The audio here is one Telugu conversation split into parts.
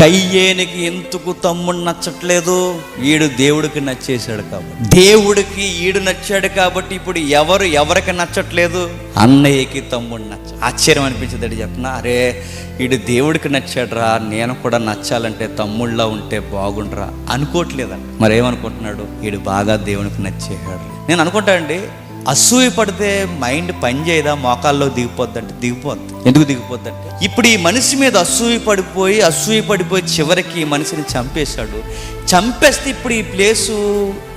కయ్యేనికి ఎందుకు తమ్ముడు నచ్చట్లేదు? ఈడు దేవుడికి నచ్చేశాడు కాబట్టి. దేవుడికి ఈడు నచ్చాడు కాబట్టి ఇప్పుడు ఎవరు ఎవరికి నచ్చట్లేదు? అన్నయ్యకి తమ్ముడు నచ్చ ఆశ్చర్యం అనిపించదు చెప్పనా? అరే ఈడు దేవుడికి నచ్చాడురా నేను కూడా నచ్చాలంటే తమ్ముళ్ళ ఉంటే బాగుండ్రా అనుకోవట్లేదండి మరి ఏమనుకుంటున్నాడు వీడు బాగా దేవునికి నచ్చేసాడు నేను అనుకుంటానండి అసూయ పడితే మైండ్ పని చేయదా? మోకాల్లో దిగిపోద్దంటే దిగిపోద్ది. ఎందుకు దిగిపోద్దంటే? ఇప్పుడు ఈ మనిషి మీద అసూయ పడిపోయి అసూయ పడిపోయి చివరికి ఈ మనిషిని చంపేశాడు. చంపేస్తే ఇప్పుడు ఈ ప్లేసు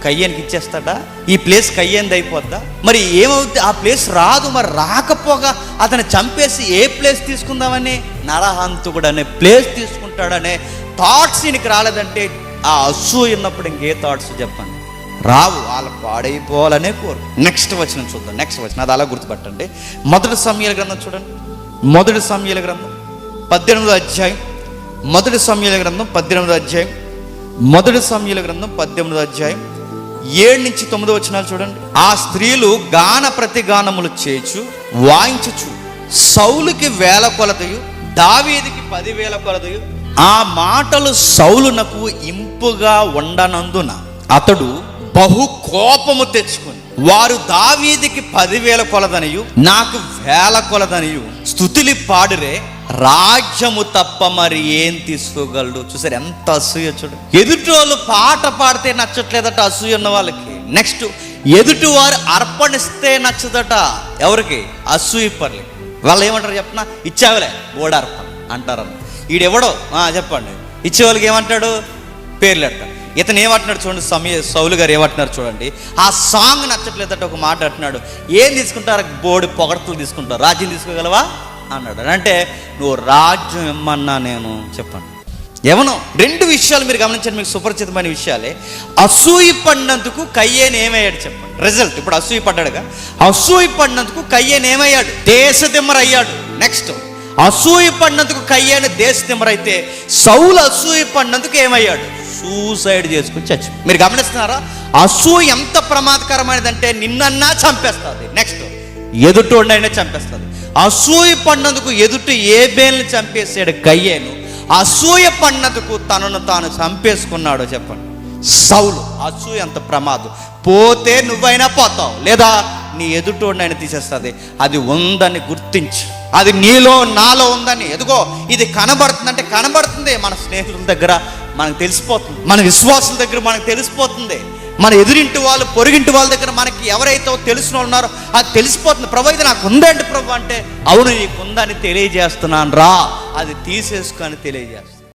కయ్యానికి ఇచ్చేస్తాడా? ఈ ప్లేస్ కయ్యంది అయిపోద్దా? మరి ఏమవుతుంది ఆ ప్లేస్ రాదు. మరి రాకపోగా అతను చంపేసి ఏ ప్లేస్ తీసుకుందామని? నరహంతుకుడు అనే ప్లేస్ తీసుకుంటాడనే థాట్స్ ఈయనకి రాలేదంటే ఆ అసూయ ఉన్నప్పుడు ఇంకే థాట్స్ చెప్పండి. రావు వాళ్ళ పాడైపోవాలనే కోరు. నెక్స్ట్ వచనం చూద్దాం. నెక్స్ట్ వచనం. అది అలా గుర్తుపట్టండి. మొదటి సమయాల గ్రంథం చూడండి. మొదటి సమయాల గ్రంథం. పద్దెనిమిదో అధ్యాయం. మొదటి సమయాల గ్రంథం పద్దెనిమిదో అధ్యాయం. మొదటి సమయాల గ్రంథం పద్దెనిమిదో అధ్యాయం. ఏడు నుంచి తొమ్మిది వచనాలు చూడండి. ఆ స్త్రీలు గాన ప్రతిగానములు చేచు వాయించుచు సౌలుకి వేల కొలదయు దావీదికి పదివేల కొలదయు ఆ మాటలు సౌలునకు ఇంపుగా ఉండనందున అతడు బహు కోపము తెచ్చుకుని వారు దావీదికి పదివేల కొలదనియు నాకు వేల కొలదనియు స్థుతులి పాడురే రాజ్యము తప్ప మరి ఏం తీసుకోగలడు? చూసారు ఎంత అసూయ చూడు. ఎదుటోళ్ళు పాట పాడితే నచ్చట్లేదట అసూయ ఉన్న వాళ్ళకి. నెక్స్ట్ ఎదుటి వారు అర్పణిస్తే నచ్చదట ఎవరికి? అసూయ పర్లే వాళ్ళు ఏమంటారు చెప్పనా? ఇచ్చావులే బోడ అర్పణ అంటారన్న ఈడెవడో? చెప్పండి. ఇచ్చే వాళ్ళకి ఏమంటాడు? పేర్లు ఎడతాడు ఇతను ఏమంటున్నాడు చూడండి సమయ సౌలు గారు ఏమంటున్నారు చూడండి. ఆ సాంగ్ నచ్చట్లేదట ఒక మాట అంటున్నాడు. ఏం తీసుకుంటారు? బోడి పొగడతలు తీసుకుంటారు. రాజ్యం తీసుకోగలవా? అన్నాడు. అంటే నువ్వు రాజ్యం ఇమ్మన్నా నేను చెప్పండి ఏమను? రెండు విషయాలు మీరు గమనించండి మీకు సుపరిచితమైన విషయాలే. అసూయ పడినందుకు కయ్యేని ఏమయ్యాడు చెప్పండి. రిజల్ట్ ఇప్పుడు అసూయ పడ్డాడుగా. అసూయ పడినందుకు కయ్యేని ఏమయ్యాడు? దేశదిమ్మరయ్యాడు నెక్స్ట్ అసూయ పడినందుకు కయ్యేని దేశదిమ్మరైతే సౌలు అసూయ పడినందుకు ఏమయ్యాడు? సూసైడ్ చేసుకుని చచ్చి మీరు గమనిస్తున్నారా? అసూయ ఎంత ప్రమాదకరమైనదంటే నిన్నన్నా చంపేస్తుంది. నెక్స్ట్ ఎదుటోడైనా చంపేస్తుంది. అసూయ పడినందుకు ఎదుటి ఏ బేల్ని చంపేసాడు కయ్యేను. అసూయ పడినందుకు తనను తాను చంపేసుకున్నాడో చెప్పండి. సౌలు అసూయ అంత ప్రమాదం. పోతే నువ్వైనా పోతావు. లేదా నీ ఎదుటోడినైనా తీసేస్తుంది. అది ఉందని గుర్తించి. అది నీలో నాలో ఉందని. ఎదుగో ఇది కనబడుతుందంటే కనబడుతుంది మన స్నేహితుల దగ్గర. మనకు తెలిసిపోతుంది. మన విశ్వాసుల దగ్గర మనకు తెలిసిపోతుంది. మన ఎదురింటి వాళ్ళు పొరుగింటి వాళ్ళ దగ్గర మనకి ఎవరైతే తెలిసిన ఉన్నారో అది తెలిసిపోతుంది. ప్రభు ఇది నాకు ఉందండి ప్రభు అంటే అవును నీకు ఉందని తెలియజేస్తున్నాను రా. అది తీసేసుకొని తెలియజేస్తాను